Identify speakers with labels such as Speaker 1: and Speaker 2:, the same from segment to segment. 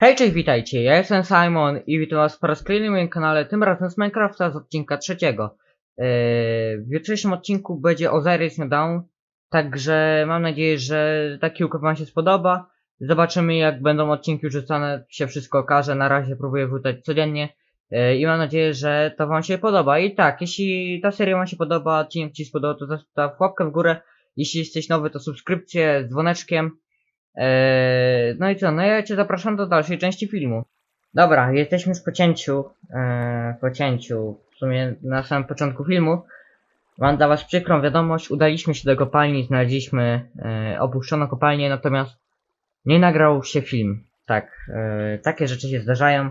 Speaker 1: Hej, cześć, witajcie, ja jestem Simon i witam was po raz kolejny na moim kanale, tym razem z Minecrafta z odcinka trzeciego. Yy, w jutrzejszym odcinku będzie Osiris New Dawn, także mam nadzieję, że taki układ wam się spodoba. Zobaczymy jak będą odcinki rzucane, się wszystko okaże, na razie próbuję wrzucać codziennie. Yy, I mam nadzieję, że to wam się podoba. I tak, jeśli ta seria wam się podoba, odcinek ci spodobał, to zostaw łapkę w górę. Jeśli jesteś nowy, to subskrypcję z dzwoneczkiem. Eee, no i co, no ja cię zapraszam do dalszej części filmu. Dobra, jesteśmy w pocięciu, eee, pocięciu, w sumie na samym początku filmu. Mam dla was przykrą wiadomość, udaliśmy się do kopalni, znaleźliśmy e, opuszczoną kopalnię, natomiast nie nagrał się film. Tak, e, takie rzeczy się zdarzają,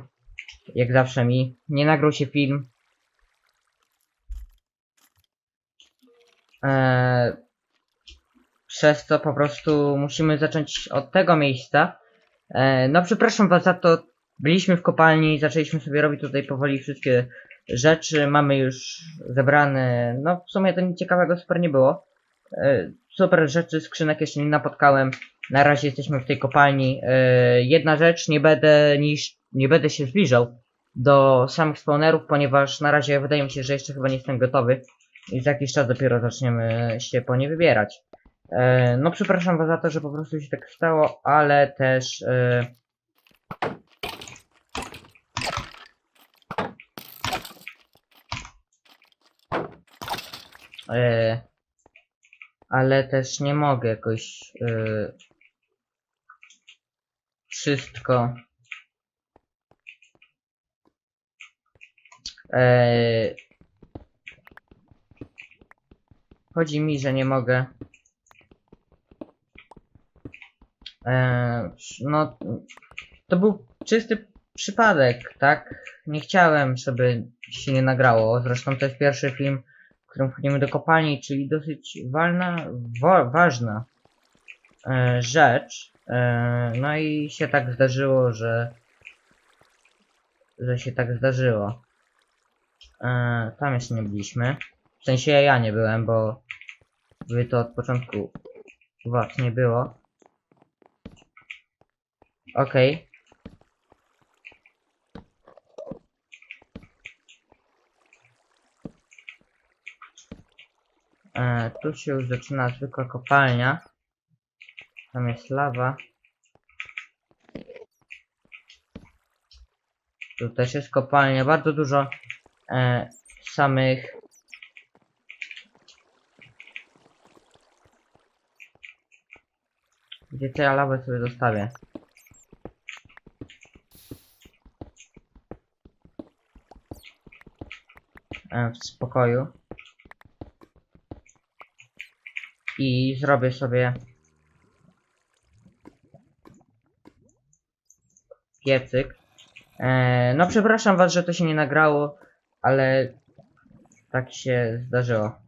Speaker 1: jak zawsze mi. Nie nagrał się film. Eee, przez co po prostu musimy zacząć od tego miejsca. E, no przepraszam was za to, byliśmy w kopalni, zaczęliśmy sobie robić tutaj powoli wszystkie rzeczy, mamy już zebrane, no w sumie to nic ciekawego super nie było. E, super rzeczy, skrzynek jeszcze nie napotkałem, na razie jesteśmy w tej kopalni. E, jedna rzecz, nie będę niż, nie będę się zbliżał do samych spawnerów, ponieważ na razie wydaje mi się, że jeszcze chyba nie jestem gotowy i za jakiś czas dopiero zaczniemy się po nie wybierać. E, no przepraszam was za to, że po prostu się tak stało, ale też e, ale też nie mogę jakoś e, wszystko e, chodzi mi, że nie mogę Eee, no, to był czysty przypadek, tak? Nie chciałem, żeby się nie nagrało. Zresztą to jest pierwszy film, w którym wchodzimy do kopalni, czyli dosyć walna, wa ważna e, rzecz. E, no i się tak zdarzyło, że że się tak zdarzyło. E, tam jeszcze nie byliśmy. W sensie ja nie byłem, bo wy to od początku was nie było. Okej. E, tu się już zaczyna zwykła kopalnia. Tam jest lawa. Tu też jest kopalnia. Bardzo dużo e, samych Gdzie to ja lawę sobie zostawię? W spokoju. I zrobię sobie piecyk. E, no przepraszam was, że to się nie nagrało, ale tak się zdarzyło.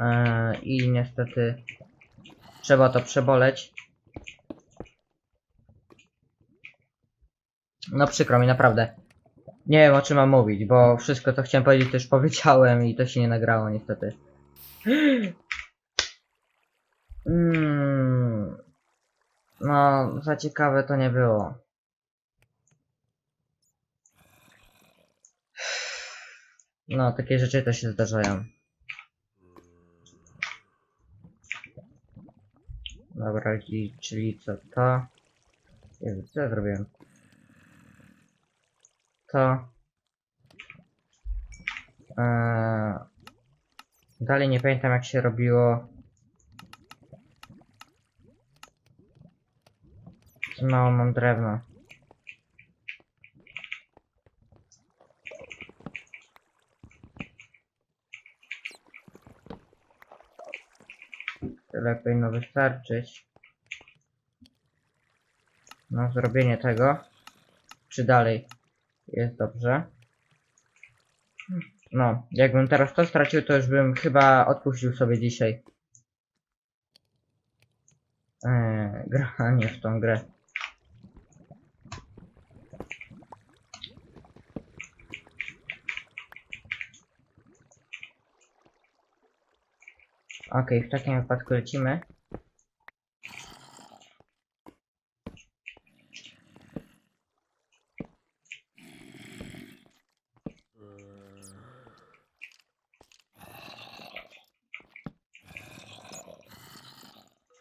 Speaker 1: E, I niestety trzeba to przeboleć. No przykro mi, naprawdę. Nie wiem o czym mam mówić, bo wszystko co chciałem powiedzieć też powiedziałem i to się nie nagrało niestety. Mm. No, za ciekawe to nie było. No, takie rzeczy też się zdarzają. Dobra, czyli, czyli co to? Jezu, co ja zrobiłem? To eee, dalej nie pamiętam jak się robiło. Za mało mam drewno tyle powinno wystarczyć no zrobienie tego. Czy dalej jest dobrze. No, jakbym teraz to stracił, to już bym chyba odpuścił sobie dzisiaj. Eee, granie w tą grę. Okej, w takim wypadku lecimy.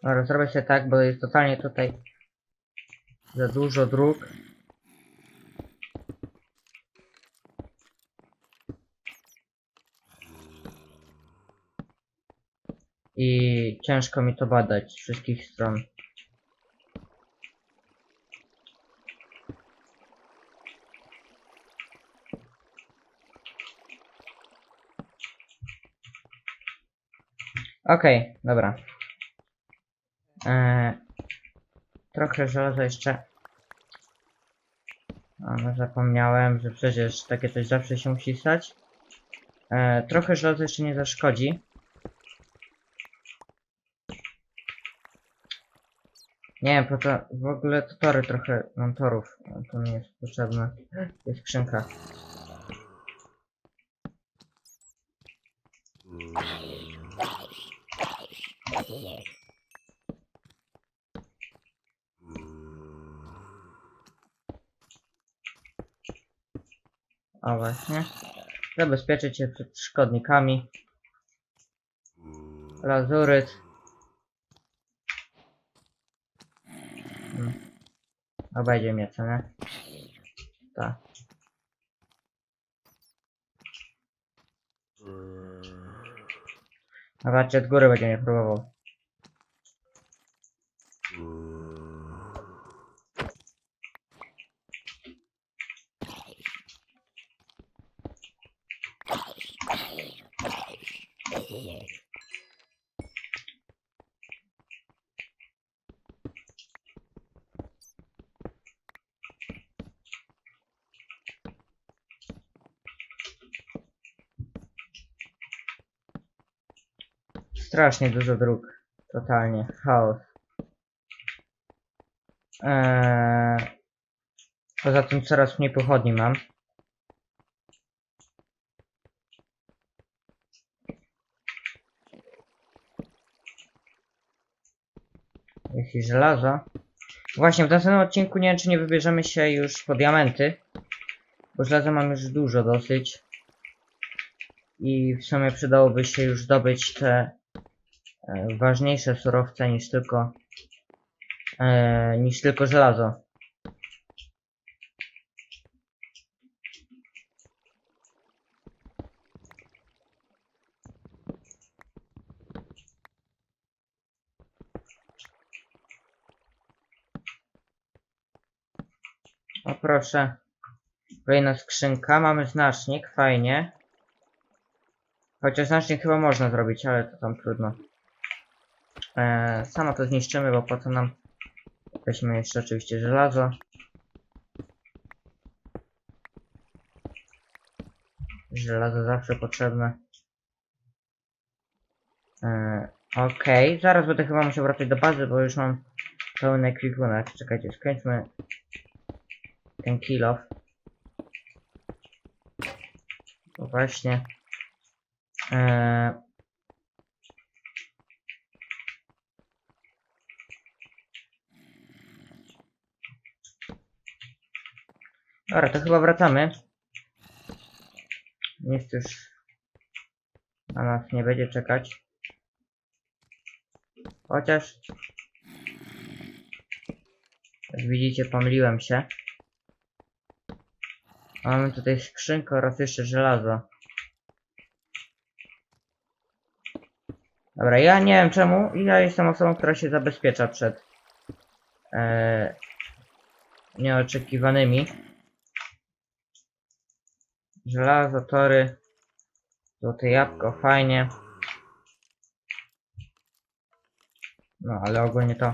Speaker 1: Dobra, zrobię sobie tak, bo jest totalnie tutaj za dużo dróg. I ciężko mi to badać z wszystkich stron. Okej, dobra. Eee, trochę żelaza jeszcze. A, no zapomniałem, że przecież takie coś zawsze się musi stać. Eee, trochę żelaza jeszcze nie zaszkodzi. Nie wiem, po to w ogóle to tory trochę mam torów. To mi jest potrzebne. Jest skrzynka. O właśnie. Zabezpieczyć się przed szkodnikami. Lazuryt. Hmm. Obejdzie mnie, nie? Tak. Zobaczcie, od góry będzie mnie próbował. Strasznie dużo dróg. Totalnie. Chaos. Eee, poza tym coraz mniej pochodni mam. Jeśli żelazo. Właśnie, w następnym odcinku nie wiem, czy nie wybierzemy się już po diamenty. Bo żelaza mam już dużo dosyć. I w sumie przydałoby się już zdobyć te e, ważniejsze surowce niż tylko e, niż tylko żelazo. O proszę. Kolejna skrzynka. Mamy znacznik, fajnie. Chociaż znacznik chyba można zrobić, ale to tam trudno. Eee, samo to zniszczymy, bo po co nam... Weźmy jeszcze oczywiście żelazo. Żelazo zawsze potrzebne. Eee, Okej, zaraz będę chyba musiał wracać do bazy, bo już mam pełny ekwipunek. Czekajcie, skręćmy ten kill off. To właśnie. Eee, Dobra, to chyba wracamy. Nic już na nas nie będzie czekać. Chociaż... Jak widzicie, pomyliłem się. Mamy tutaj skrzynkę oraz jeszcze żelazo. Dobra, ja nie wiem czemu. Ja jestem osobą, która się zabezpiecza przed e, nieoczekiwanymi. Żelazo, tory. Złote jabłko, fajnie. No, ale ogólnie to.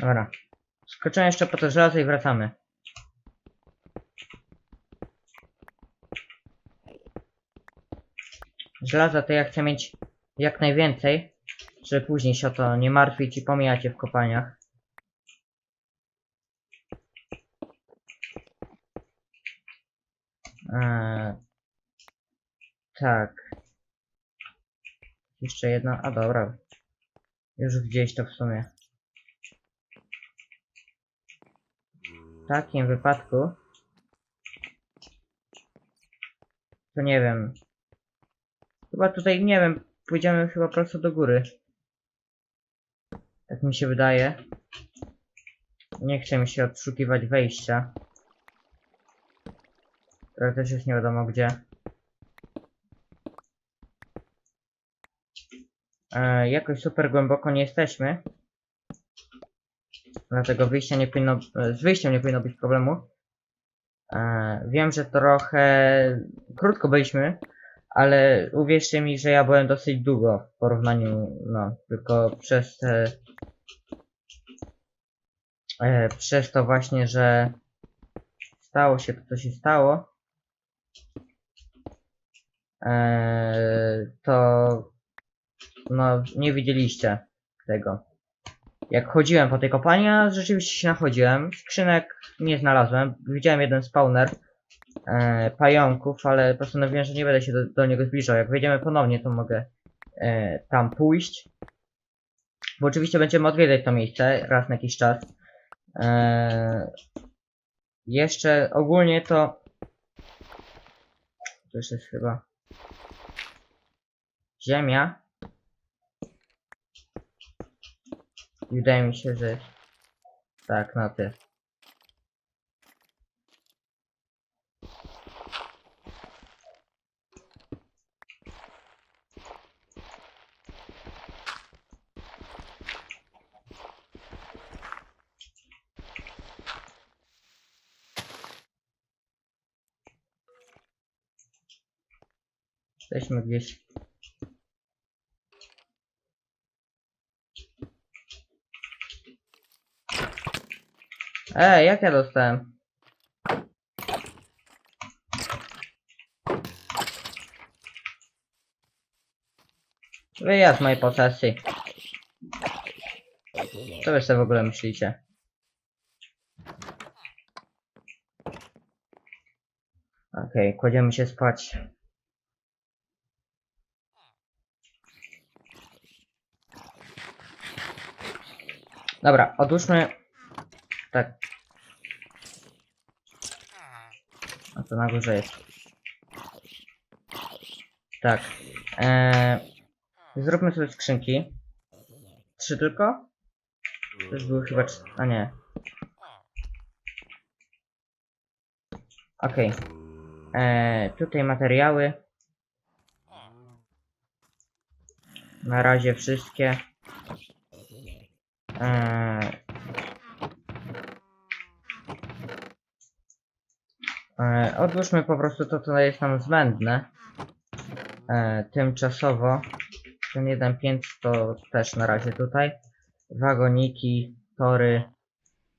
Speaker 1: Dobra. Skoczymy jeszcze po to żelazo i wracamy. Żelaza to ja chcę mieć jak najwięcej, żeby później się o to nie martwić i pomijać je w kopalniach. Eee, tak. Jeszcze jedno, a dobra. Już gdzieś to w sumie. takim wypadku to nie wiem. Chyba tutaj, nie wiem, pójdziemy chyba prosto do góry. Tak mi się wydaje. Nie chcę mi się odszukiwać wejścia. Teraz też już nie wiadomo gdzie. E, jakoś super głęboko nie jesteśmy. Dlatego wyjścia nie powinno, e, z wyjściem nie powinno być problemu. E, wiem, że trochę krótko byliśmy, ale uwierzcie mi, że ja byłem dosyć długo w porównaniu, no, tylko przez te, e, przez to właśnie, że stało się to, co się stało, e, to no, nie widzieliście tego. Jak chodziłem po tej kopalni, a rzeczywiście się nachodziłem. Skrzynek nie znalazłem. Widziałem jeden spawner e, pająków, ale postanowiłem, że nie będę się do, do niego zbliżał. Jak wejdziemy ponownie, to mogę e, tam pójść. Bo oczywiście będziemy odwiedzać to miejsce raz na jakiś czas. E, jeszcze ogólnie to... To już jest chyba... Ziemia. I wydaje mi się, że... Tak, no ty. Jesteśmy gdzieś. Ej, jak ja dostałem? Wyjazd mojej posesji. Co wy sobie w ogóle myślicie? Okej, kładziemy się spać. Dobra, odłóżmy. Tak. A to na górze jest. Tak. Eee, zróbmy sobie skrzynki. Trzy tylko? To już były chyba trzy. A nie. Okej. Eee, tutaj materiały. Na razie wszystkie. Eee, e, odłóżmy po prostu to, co jest nam zbędne. E, tymczasowo. Ten jeden pięć to też na razie tutaj. Wagoniki, tory,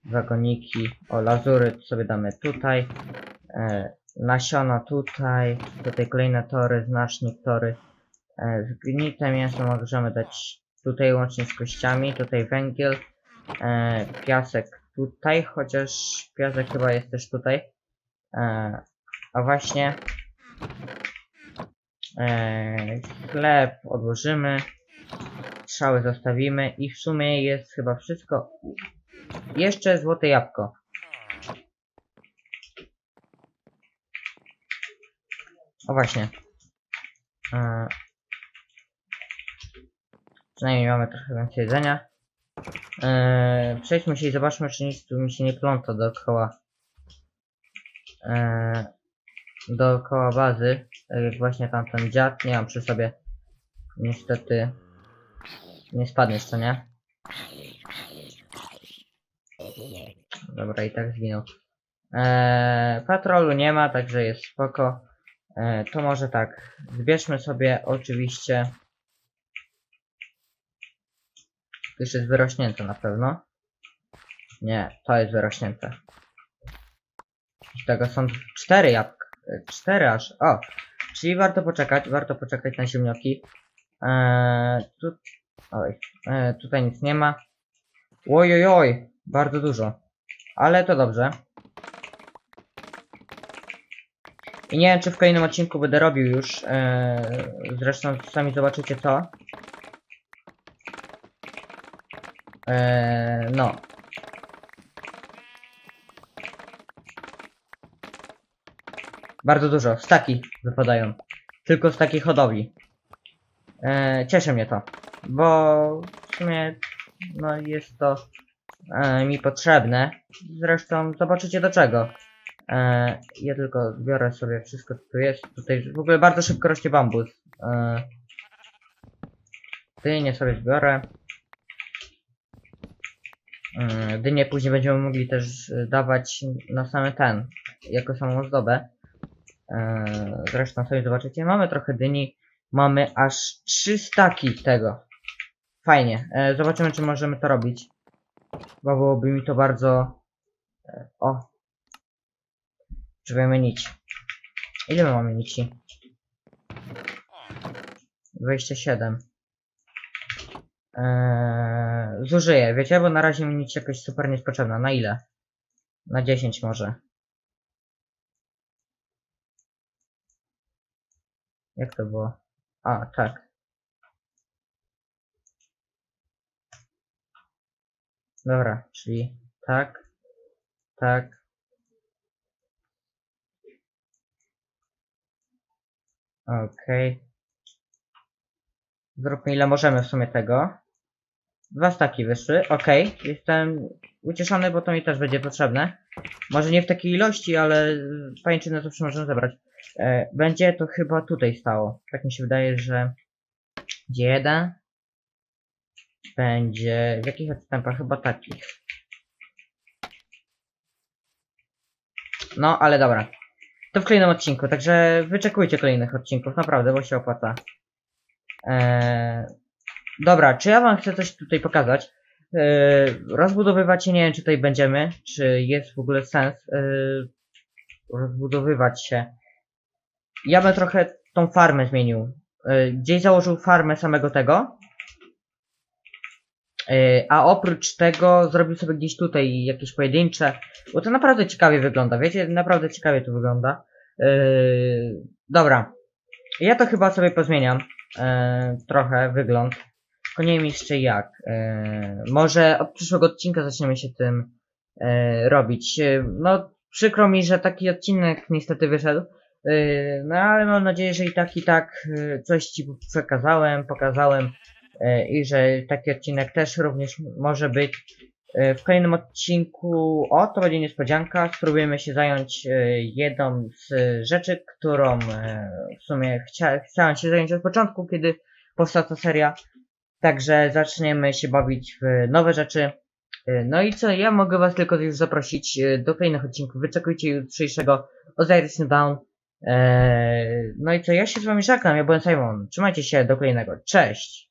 Speaker 1: wagoniki. O, lazury sobie damy tutaj. E, nasiona tutaj. Tutaj kolejne tory, znacznik tory. Zgnite mięso możemy dać tutaj łącznie z kościami. Tutaj węgiel. Piasek tutaj, chociaż piasek chyba jest też tutaj. E, a właśnie e, chleb odłożymy, strzały zostawimy i w sumie jest chyba wszystko. Jeszcze złote jabłko. O właśnie. E, przynajmniej mamy trochę więcej jedzenia. E, przejdźmy się i zobaczmy, czy nic tu mi się nie pląta dookoła e, dookoła bazy, tak jak właśnie tamten dziad, nie mam przy sobie niestety nie spadniesz, co nie? Dobra, i tak zginął. E, patrolu nie ma, także jest spoko. E, to może tak, zbierzmy sobie oczywiście już jest wyrośnięte na pewno. Nie, to jest wyrośnięte. Tego są cztery jabłka. Cztery aż. O! Czyli warto poczekać, warto poczekać na ziemnioki. Eee, tu... Oj, eee, tutaj nic nie ma. Oj, oj, oj, bardzo dużo. Ale to dobrze. I nie wiem, czy w kolejnym odcinku będę robił już. Eee, zresztą sami zobaczycie co. Eee, no. Bardzo dużo. Staki wypadają. Tylko z takich hodowli. E, cieszy mnie to. Bo w sumie no jest to e, mi potrzebne. Zresztą zobaczycie do czego. E, ja tylko zbiorę sobie wszystko co tu jest. Tutaj w ogóle bardzo szybko rośnie bambus. E, dynię sobie zbiorę. E, dynię później będziemy mogli też e, dawać na same ten, jako samą ozdobę. E, zresztą sobie zobaczycie, mamy trochę dyni. Mamy aż trzy staki tego. Fajnie. E, zobaczymy, czy możemy to robić. Bo byłoby mi to bardzo... E, o. Potrzebujemy nici. Ile my mamy nici? 27. Eee, zużyję, wiecie, bo na razie mi nic jakoś super nie. Na ile? Na 10 może. Jak to było? A, tak. Dobra, czyli tak, tak. Okej. Zróbmy ile możemy w sumie tego. Dwa staki wyszły, okej. Jestem ucieszony, bo to mi też będzie potrzebne. Może nie w takiej ilości, ale pajęczyny zawsze możemy zebrać. E, będzie to chyba tutaj stało. Tak mi się wydaje, że... Gdzie jeden? Będzie... W jakich odstępach? Chyba takich. No, ale dobra. To w kolejnym odcinku, także wyczekujcie kolejnych odcinków, naprawdę, bo się opłaca. Eee, dobra, czy ja wam chcę coś tutaj pokazać? Eee, rozbudowywać się, nie wiem czy tutaj będziemy, czy jest w ogóle sens eee, rozbudowywać się. Ja bym trochę tą farmę zmienił. Eee, gdzieś założył farmę samego tego. Eee, a oprócz tego zrobił sobie gdzieś tutaj jakieś pojedyncze, bo to naprawdę ciekawie wygląda, wiecie, naprawdę ciekawie to wygląda. Eee, dobra, ja to chyba sobie pozmieniam e, trochę wygląd. Tylko nie wiem jeszcze jak. E, może od przyszłego odcinka zaczniemy się tym e, robić. E, no, przykro mi, że taki odcinek niestety wyszedł. E, no, ale mam nadzieję, że i tak, i tak e, coś Ci przekazałem, pokazałem e, i że taki odcinek też również może być. W kolejnym odcinku, o, to będzie niespodzianka, spróbujemy się zająć jedną z rzeczy, którą w sumie chcia, chciałem się zająć od początku, kiedy powstała ta seria. Także zaczniemy się bawić w nowe rzeczy. No i co, ja mogę was tylko już zaprosić do kolejnych odcinków. Wyczekujcie jutrzejszego Osiris Down. E, No i co, ja się z wami żegnam, ja byłem Simon. Trzymajcie się, do kolejnego. Cześć!